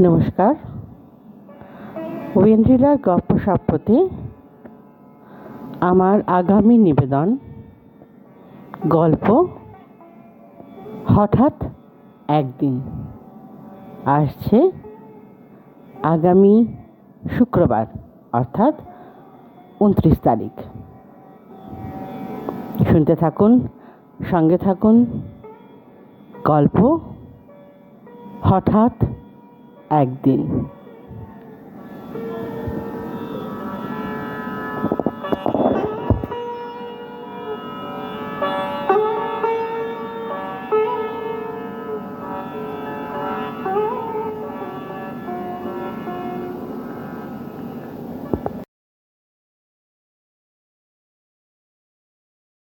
নমস্কার। ওয়েন্দ্রিলার গল্প সপ্পতে আমার আগামী নিবেদন। গল্প হঠাৎ একদিন আসছে আগামী শুক্রবার, অর্থাৎ উনত্রিশ তারিখ। শুনতে থাকুন, সঙ্গে থাকুন। গল্প হঠাৎ একদিন।